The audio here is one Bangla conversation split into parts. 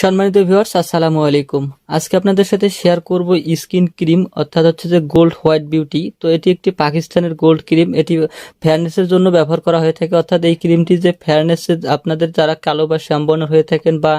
সম্মানিত ভিউয়ার্স আসসালামু আলাইকুম। আজকে আপনাদের সাথে শেয়ার করব স্কিন ক্রিম অর্থাৎ হচ্ছে যে গোল্ড হোয়াইট বিউটি তো এটি একটি পাকিস্তানের গোল্ড ক্রিম এটি ফেয়ারনেসের জন্য ব্যবহার করা হয়ে থাকে। অর্থাৎ এই ক্রিমটি যে ফেয়ারনেস আপনাদের যারা কালো বা শ্যামবর্ণের হয়ে থাকেন বা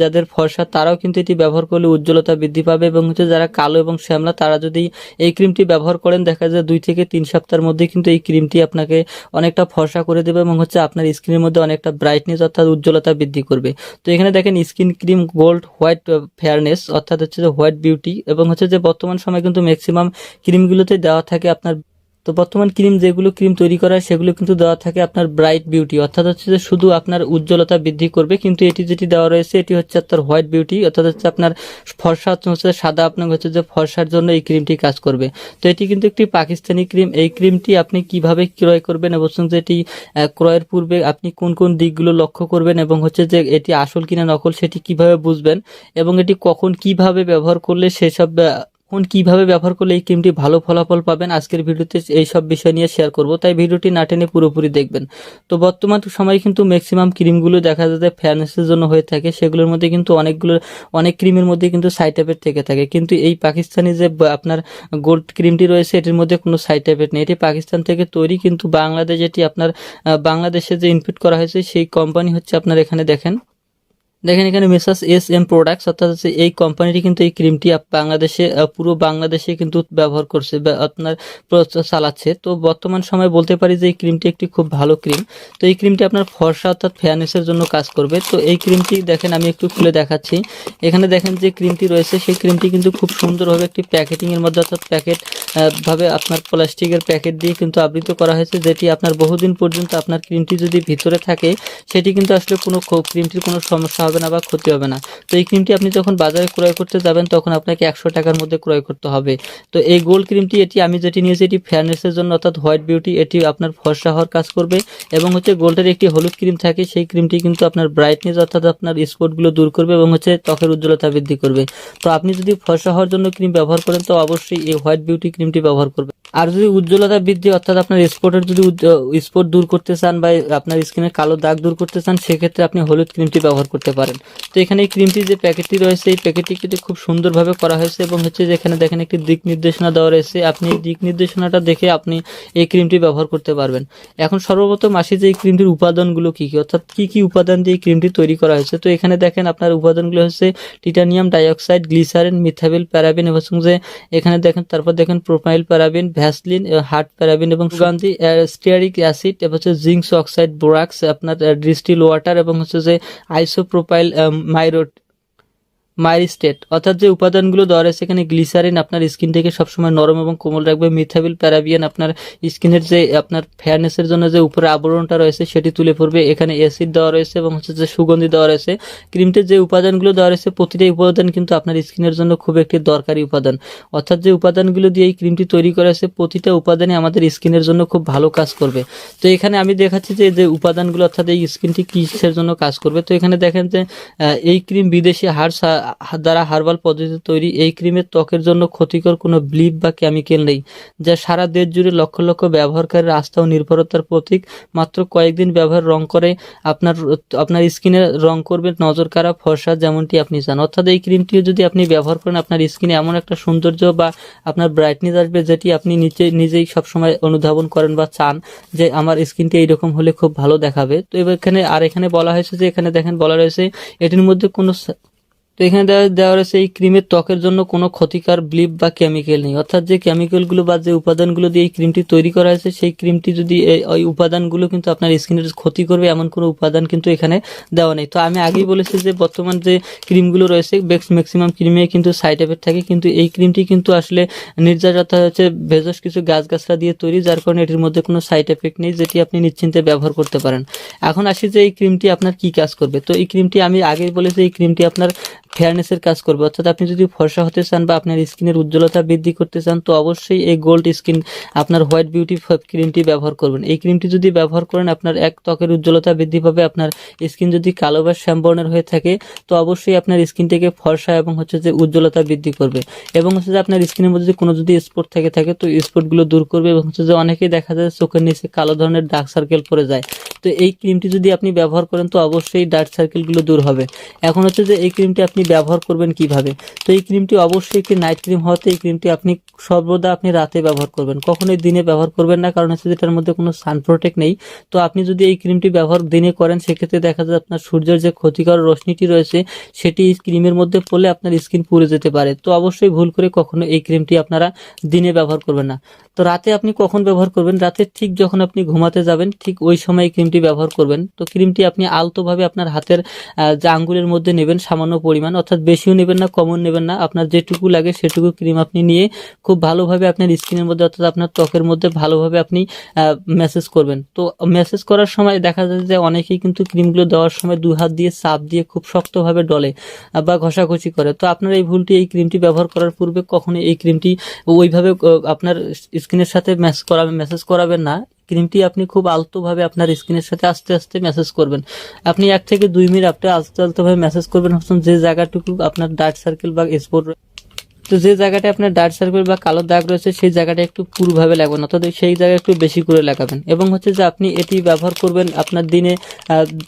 যাদের ফর্সা, তারাও কিন্তু এটি ব্যবহার করলে উজ্জ্বলতা বৃদ্ধি পাবে এবং হচ্ছে যারা কালো এবং শ্যামলা, তারা যদি এই ক্রিমটি ব্যবহার করেন, দেখা যায় দুই থেকে তিন সপ্তাহের মধ্যে কিন্তু এই ক্রিমটি আপনাকে অনেকটা ফর্সা করে দেবে এবং হচ্ছে আপনার স্কিনের মধ্যে অনেকটা ব্রাইটনেস অর্থাৎ উজ্জ্বলতা বৃদ্ধি করবে। তো এখানে দেখেন skin cream gold white fairness অর্থাৎ হচ্ছে যে হোয়াইট বিউটি এবং হচ্ছে যে বর্তমান সময় কিন্তু ম্যাক্সিমাম ক্রিমগুলোতে দেওয়া থাকে আপনার তো বর্তমান ক্রিম যেগুলো ক্রিম তৈরি করা সেগুলো কিন্তু দেওয়া থাকে আপনার ব্রাইট বিউটি। অর্থাৎ হচ্ছে যে শুধু আপনার উজ্জ্বলতা বৃদ্ধি করবে, কিন্তু এটি যেটি দেওয়া রয়েছে, এটি হচ্ছে আপনার হোয়াইট বিউটি। অর্থাৎ হচ্ছে আপনার ফর্সা হচ্ছে সাদা আপনার হচ্ছে যে ফর্সার জন্য এই ক্রিমটি কাজ করবে। তো এটি কিন্তু একটি পাকিস্তানি ক্রিম। এই ক্রিমটি আপনি কীভাবে ক্রয় করবেন এবং যে এটি ক্রয়ের পূর্বে আপনি কোন কোন দিকগুলো লক্ষ্য করবেন এবং হচ্ছে যে এটি আসল কিনা নকল সেটি কীভাবে বুঝবেন এবং এটি কখন কীভাবে ব্যবহার করলে সেসব কোন কীভাবে ব্যবহার করলে এই ক্রিমটি ভালো ফলাফল পাবেন আজকের ভিডিওতে এই সব বিষয় নিয়ে শেয়ার করব। তাই ভিডিওটি না টেনে পুরোপুরি দেখবেন। তো বর্তমান সময়ে কিন্তু ম্যাক্সিমাম ক্রিমগুলো দেখা যায় যে ফেয়ারনেসের জন্য হয়ে থাকে। সেগুলোর মধ্যে কিন্তু অনেকগুলো, অনেক ক্রিমের মধ্যে কিন্তু সাইড এফেক্ট থেকে থাকে। কিন্তু এই পাকিস্তানি যে আপনার গোল্ড ক্রিমটি রয়েছে, এটির মধ্যে কোনো সাইড এফেক্ট নেই। এটি পাকিস্তান থেকে তৈরি কিন্তু বাংলাদেশ যেটি আপনার বাংলাদেশে যে ইনপুট করা হয়েছে, সেই কোম্পানি হচ্ছে আপনার এখানে দেখেন। দেখেন এখানে মেসাস এস এম প্রোডাক্টস অর্থাৎ হচ্ছে এই কোম্পানিটি কিন্তু এই ক্রিমটি বাংলাদেশে পুরো বাংলাদেশে কিন্তু ব্যবহার করছে আপনার চালাচ্ছে। তো বর্তমান সময় বলতে পারি যে এই ক্রিমটি একটি খুব ভালো ক্রিম তো এই ক্রিমটি আপনার ফর্সা, অর্থাৎ ফেয়ারনেসের জন্য কাজ করবে। তো এই ক্রিমটি দেখেন, আমি একটু খুলে দেখাচ্ছি। এখানে দেখেন যে ক্রিমটি রয়েছে, সেই ক্রিমটি কিন্তু খুব সুন্দরভাবে একটি প্যাকেটিং এর মধ্যে, অর্থাৎ প্যাকেট ভাবে আপনার প্লাস্টিকের প্যাকেট দিয়ে কিন্তু আবৃত করা হয়েছে, যেটি আপনার বহুদিন পর্যন্ত আপনার ক্রিমটি যদি ভিতরে থাকে, সেটি কিন্তু আসলে কোনো ক্রিমটির কোনো সমস্যা হবে না বা ক্ষতি হবে না। তো এই ক্রিমটি আপনি যখন বাজারে ক্রয় করতে যাবেন, তখন আপনাকে একশো টাকার মধ্যে ক্রয় করতে হবে। তো এই গোল্ড ক্রিমটি এটি আমি যেটি নিয়েছি, এটি ফেয়ারনেসের জন্য, অর্থাৎ হোয়াইট বিউটি এটি আপনার ফর্সা হওয়ার কাজ করবে। এবং হচ্ছে গোল্ডের একটি হলুদ ক্রিম থাকে, সেই ক্রিমটি কিন্তু আপনার ব্রাইটনেস অর্থাৎ আপনার স্পটগুলো দূর করবে এবং হচ্ছে ত্বকের উজ্জ্বলতা বৃদ্ধি করবে। তো আপনি যদি ফর্সা হওয়ার জন্য ক্রিম ব্যবহার করেন, তো অবশ্যই এই হোয়াইট বিউটি ক্রিমটি ব্যবহার করবেন। আর যদি উজ্জ্বলতা বৃদ্ধি, অর্থাৎ আপনার স্পটের যদি স্পট দূর করতে চান বা আপনার স্কিনের কালো দাগ দূর করতে চান, সেক্ষেত্রে আপনি হলুদ ক্রিমটি ব্যবহার করতে পারেন। তো এখানে এই ক্রিমটি যে প্যাকেটটি রয়েছে, এই প্যাকেটটি কিন্তু খুব সুন্দরভাবে করা হয়েছে এবং হচ্ছে যে এখানে দেখেন একটি দিক নির্দেশনা দেওয়া রয়েছে। আপনি এই দিক নির্দেশনাটা দেখে আপনি এই ক্রিমটি ব্যবহার করতে পারবেন। এখন সর্বপ্রথম আসি যে এই ক্রিমটির উপাদানগুলো কী কী, অর্থাৎ কী কী উপাদান দিয়ে এই ক্রিমটি তৈরি করা হয়েছে। তো এখানে দেখেন আপনার উপাদানগুলো হচ্ছে titanium dioxide glycerin methyl paraben এবং যে এখানে দেখেন, তারপর দেখেন propyl paraben vaseline hard paraben এবং সুগন্ধি স্টিয়ারিক অ্যাসিড এবং হচ্ছে জিঙ্কস অক্সাইড বোরাক্স আপনার ডিস্টিল ওয়াটার এবং হচ্ছে যে আইসোপ্রোপাইল মাইরোট মাইরিস্টেট অর্থাৎ যে উপাদানগুলো দেওয়া রয়েছে এখানে গ্লিসারিন আপনার স্কিনটাকে সবসময় নরম এবং কোমল রাখবে। মিথাবিল প্যারাবিয়ান আপনার স্কিনের যে, আপনার ফেয়ারনেসের জন্য যে উপরে আবরণটা রয়েছে, সেটি তুলে পড়বে এখানে অ্যাসিড দেওয়া রয়েছে এবং হচ্ছে যে সুগন্ধি দেওয়া রয়েছে। ক্রিমটির যে উপাদানগুলো দেওয়া রয়েছে, প্রতিটা উপাদান কিন্তু আপনার স্কিনের জন্য খুব একটি দরকারি উপাদান। অর্থাৎ যে উপাদানগুলো দিয়ে এই ক্রিমটি তৈরি করা হয়েছে, প্রতিটা উপাদানই আমাদের স্কিনের জন্য খুব ভালো কাজ করবে। তো এখানে আমি দেখাচ্ছি যে যে উপাদানগুলো, অর্থাৎ এই স্কিনটি কিসের জন্য কাজ করবে? তো এখানে দেখেন যে এই ক্রিম বিদেশি সা- দ্বারা হার্বাল পদ্ধতিতে তৈরি এই ক্রিমের ত্বকের জন্য ক্ষতিকর কোনো ব্লিপ বা কেমিক্যাল নেই, যা সারা দেশ জুড়ে লক্ষ লক্ষ ব্যবহারকারীর আস্থা ও নির্ভরতার প্রতীক। মাত্র কয়েকদিন ব্যবহার রং করে আপনার আপনার স্কিনে রং করবে নজর কারা ফর্সা যেমনটি আপনি চান। অর্থাৎ এই ক্রিমটিও যদি আপনি ব্যবহার করেন, আপনার স্কিনে এমন একটা সৌন্দর্য বা আপনার ব্রাইটনেস আসবে যেটি আপনি নিচে নিজেই সবসময় অনুধাবন করেন বা চান যে আমার স্কিনটি এইরকম হলে খুব ভালো দেখাবে। তো এবার এখানে, আর এখানে বলা হয়েছে যে, এখানে দেখেন বলা রয়েছে, এটির মধ্যে কোনো তো এখানে দেওয়া দেওয়া রয়েছে এই ক্রিমের ত্বকের জন্য কোনো ক্ষতিকার ব্লিপ বা কেমিক্যাল নেই। অর্থাৎ যে কেমিক্যালগুলো বা যে উপাদানগুলো দিয়ে এই ক্রিমটি তৈরি করা হয়েছে, সেই ক্রিমটি যদি ওই উপাদানগুলো কিন্তু আপনার স্কিনের ক্ষতি করবে, এমন কোনো উপাদান কিন্তু এখানে দেওয়া নেই। তো আমি আগেই বলেছি যে বর্তমান যে ক্রিমগুলো রয়েছে বেক্স ম্যাক্সিমাম ক্রিমে কিন্তু সাইড এফেক্ট থাকে, কিন্তু এই ক্রিমটি কিন্তু আসলে নির্যাততা হচ্ছে ভেষজ কিছু গাছগাছরা দিয়ে তৈরি, যার কারণে এটির মধ্যে কোনো সাইড এফেক্ট নেই, যেটি আপনি নিশ্চিন্তে ব্যবহার করতে পারেন। এখন আসি যে এই ক্রিমটি আপনার কি কাজ করবে? তো এই ক্রিমটি আমি আগেই বলেছি, এই ক্রিমটি আপনার ফেয়ারনেসের কাজ করবে। অর্থাৎ আপনি যদি ফর্সা হতে চান বা আপনার স্কিনের উজ্জ্বলতা বৃদ্ধি করতে চান, তো অবশ্যই এই গোল্ড স্কিন আপনার হোয়াইট বিউটি ক্রিমটি ব্যবহার করবেন। এই ক্রিমটি যদি ব্যবহার করেন, আপনার এক ত্বকের উজ্জ্বলতা বৃদ্ধি পাবে। আপনার স্কিন যদি কালো বা শ্যামবর্ণের হয়ে থাকে, তো অবশ্যই আপনার স্কিনটাকে ফর্সা এবং হচ্ছে যে উজ্জ্বলতা বৃদ্ধি করবে। এবং হচ্ছে যে আপনার স্কিনের মধ্যে যদি কোনো যদি স্পট থেকে, থাকে, তো স্পটগুলো দূর করবে। এবং হচ্ছে যে অনেকেই দেখা যায় চোখের নিচে কালো ধরনের ডার্ক সার্কেল পড়ে যায়। তো এই ক্রিমটি যদি আপনি ব্যবহার করেন, তো অবশ্যই ডার্ক সার্কেলগুলো দূর হবে। এখন হচ্ছে যে এই ক্রিমটি আপনি ব্যবহার করবেন কীভাবে? তো এই ক্রিমটি অবশ্যই একটি নাইট ক্রিম হওয়াতে এই ক্রিমটি আপনি সর্বদা আপনি রাতে ব্যবহার করবেন। কখনোই দিনে ব্যবহার করবেন না, কারণ হচ্ছে যে এটার মধ্যে কোনো সান প্রোটেক্ট নেই। তো আপনি যদি এই ক্রিমটি ব্যবহার দিনে করেন, সেক্ষেত্রে দেখা যায় আপনার সূর্যের যে ক্ষতিকর রশ্মিটি রয়েছে, সেটি ক্রিমের মধ্যে পড়লে আপনার স্কিন পুড়ে যেতে পারে। তো অবশ্যই ভুল করে কখনো এই ক্রিমটি আপনারা দিনে ব্যবহার করবেন না। তো রাতে আপনি কখন ব্যবহার করবেন? রাতে ঠিক যখন আপনি ঘুমাতে যাবেন, ঠিক ওই সময় এই ক্রিমটি ব্যবহার করবেন। তো ক্রিমটি আপনি আলতোভাবে আপনার হাতের যে আঙ্গুলের মধ্যে নেবেন সামান্য পরিমাণ, অর্থাৎ বেশিও নেবেন না কমন নেবেন না। আপনার যেটুকু লাগে সেটুকু ক্রিম আপনি নিয়ে খুব ভালোভাবে আপনার স্কিনের মধ্যে, অর্থাৎ আপনার ত্বকের মধ্যে ভালোভাবে আপনি মেসেজ করবেন। তো মেসেজ করার সময় দেখা যায় যে অনেকেই কিন্তু ক্রিমগুলো দেওয়ার সময় দু হাত দিয়ে চাপ দিয়ে খুব শক্তভাবে ডলে বা ঘষাঘষি করে। তো আপনার এই ভুলটি এই ক্রিমটি ব্যবহার করার পূর্বে কখনো এই ক্রিমটি ওইভাবে আপনার স্কিনের সাথে ম্যাচ করাবেন মেসেজ করাবেন না। ক্রিমটি আপনি খুব আলতোভাবে আপনার স্কিনের সাথে আস্তে আস্তে মেসেজ করবেন। আপনি এক থেকে দুই মিনিট আপনি আস্তে আলতোভাবে মেসেজ করবেন। হচ্ছেন যে জায়গাটুকু আপনার ডার্ক সার্কেল বা স্পট তো যে জায়গাটা আপনার ডার্ক সার্কেল বা কালো দাগ রয়েছে, সেই জায়গাটা একটু পুরোভাবে লাগাবেন, অর্থাৎ সেই জায়গায় একটু বেশি করে লাগাবেন। এবং হচ্ছে যে আপনি এটি ব্যবহার করবেন, আপনার দিনে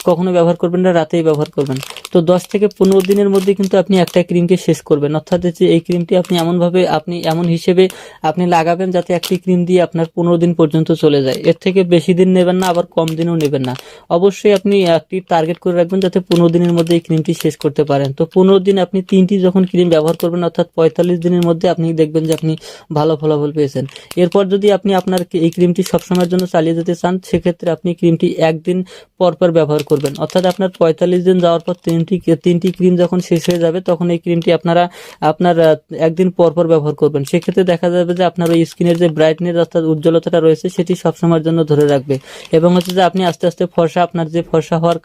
কখনো ব্যবহার করবেন না, রাতেই ব্যবহার করবেন। তো দশ থেকে পনেরো দিনের মধ্যে কিন্তু আপনি একটা ক্রিমকে শেষ করবেন, অর্থাৎ যে এই ক্রিমটি আপনি এমনভাবে, আপনি এমন হিসেবে আপনি লাগাবেন যাতে একটি ক্রিম দিয়ে আপনার পনেরো দিন পর্যন্ত চলে যায়। এর থেকে বেশি দিন নেবেন না, আবার কম দিনও নেবেন না। অবশ্যই আপনি একটি টার্গেট করে রাখবেন যাতে পনেরো দিনের মধ্যে এই ক্রিমটি শেষ করতে পারেন। তো পনেরো দিন আপনি তিনটি যখন ক্রিম ব্যবহার করবেন, অর্থাৎ পঁয়তাল্লিশ দিনের মধ্যে আপনি দেখবেন যে আপনি ভালো ফলাফল পেয়েছেন। এরপর যদি আপনি আপনার এই ক্রিমটি সবসময়ের জন্য চালিয়ে যেতে চান, সেক্ষেত্রে আপনি ক্রিমটি একদিন পর পর ব্যবহার করবেন। অর্থাৎ আপনার পঁয়তাল্লিশ দিন যাওয়ার পর তিনটি তিনটি ক্রিম যখন শেষ হয়ে যাবে, তখন এই ক্রিমটি আপনারা, আপনার একদিন পর পর ব্যবহার করবেন। সেক্ষেত্রে দেখা যাবে যে আপনার ওই স্কিনের যে ব্রাইটনেস অর্থাৎ উজ্জ্বলতাটা রয়েছে, সেটি সবসময়ের জন্য ধরে রাখবে। এবং হচ্ছে যে আপনি আস্তে আস্তে ফর্সা, আপনার যে ফর্সা হওয়ার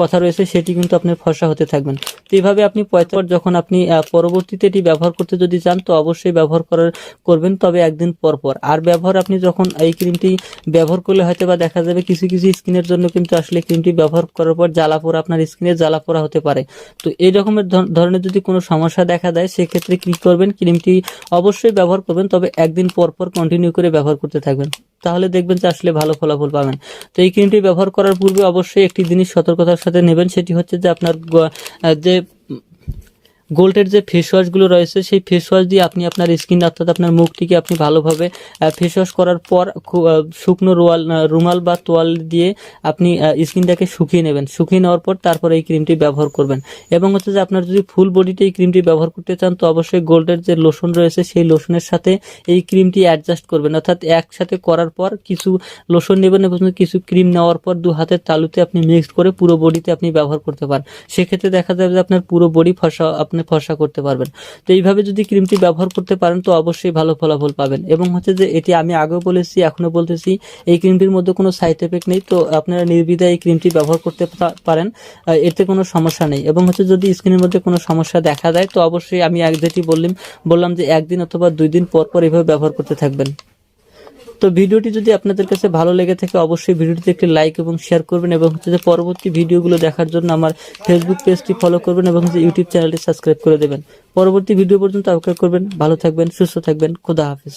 কথা রয়েছে, সেটি কিন্তু আপনার ফর্সা হতে থাকবেন। তো এইভাবে আপনি পঁয়তাল্লিশ যখন আপনি পরবর্তীতে এটি ব্যবহার করতে যদি চান, তো অবশ্যই ব্যবহার করার করবেন, তবে একদিন পর পর আর ব্যবহার আপনি যখন এই ক্রিমটি ব্যবহার করলে হয়তো বা দেখা যাবে কিছু কিছু স্কিনের জন্য কিন্তু আসলে ক্রিমটি ব্যবহার করার পর জ্বালা পোড়া আপনার স্কিনে জ্বালা পোড়া হতে পারে। তো এই রকমের ধর- ধরনের যদি কোনো সমস্যা দেখা দেয়, সেক্ষেত্রে কি করবেন? ক্রিমটি অবশ্যই ব্যবহার করবেন, তবে একদিন পর পর কন্টিনিউ করে ব্যবহার করতে থাকবেন। তাহলে দেখবেন যে আসলে ভালো ফলাফল পাবেন। তো এই ক্রিমটি ব্যবহার করার পূর্বে অবশ্যই একটি জিনিস সতর্কতার সাথে নেবেন, সেটি হচ্ছে যে আপনার যে গোল্ডের যে ফেস ওয়াশগুলো রয়েছে, সেই ফেস ওয়াশ দিয়ে আপনি আপনার স্কিন অর্থাৎ আপনার মুখটিকে আপনি ভালোভাবে ফেস ওয়াশ করার পর শুকনো রোয়াল রুমাল বা তোয়াল দিয়ে আপনি স্কিনটাকে শুকিয়ে নেবেন। শুকিয়ে নেওয়ার পর তারপরে এই ক্রিমটি ব্যবহার করবেন। এবং হচ্ছে যে আপনার যদি ফুল বডিতে এই ক্রিমটি ব্যবহার করতে চান, তো অবশ্যই গোল্ডের যে লোশন রয়েছে, সেই লোশনের সাথে এই ক্রিমটি অ্যাডজাস্ট করবেন। অর্থাৎ একসাথে করার পর কিছু লোশন নেবেন এবং কিছু ক্রিম নেওয়ার পর দু হাতের তালুতে আপনি মিক্স করে পুরো বডিতে আপনি ব্যবহার করতে পারেন। সেক্ষেত্রে দেখা যাবে যে আপনার পুরো বডি ফসা আপনি ফসা করতে পারবেন। তো এইভাবে যদি ক্রিমটি ব্যবহার করতে পারেন, তো অবশ্যই ভালো ফলাফল পাবেন। এবং হচ্ছে যে এটি আমি আগেও বলেছি এখনও বলতেছি, এই ক্রিমটির মধ্যে কোনো সাইড এফেক্ট নেই, তো আপনারা নির্বিধায় এই ক্রিমটি ব্যবহার করতে পারেন। এতে কোনো সমস্যা নেই। এবং হচ্ছে যদি স্কিনের মধ্যে কোনো সমস্যা দেখা যায় তো অবশ্যই আমি এক যেটি বললাম বললাম যে একদিন অথবা দুই দিন পর পর এভাবে ব্যবহার করতে থাকবেন। তো ভিডিওটি যদি আপনাদের কাছে ভালো লেগে থাকে, অবশ্যই ভিডিওটিতে একটি লাইক এবং শেয়ার করবেন এবং হচ্ছে যে পরবর্তী ভিডিওগুলো দেখার জন্য আমার ফেসবুক পেজটি ফলো করবেন এবং হচ্ছে ইউটিউব চ্যানেলটি সাবস্ক্রাইব করে দেবেন। পরবর্তী ভিডিও পর্যন্ত অপেক্ষা করবেন। ভালো থাকবেন, সুস্থ থাকবেন। খোদা হাফিজ।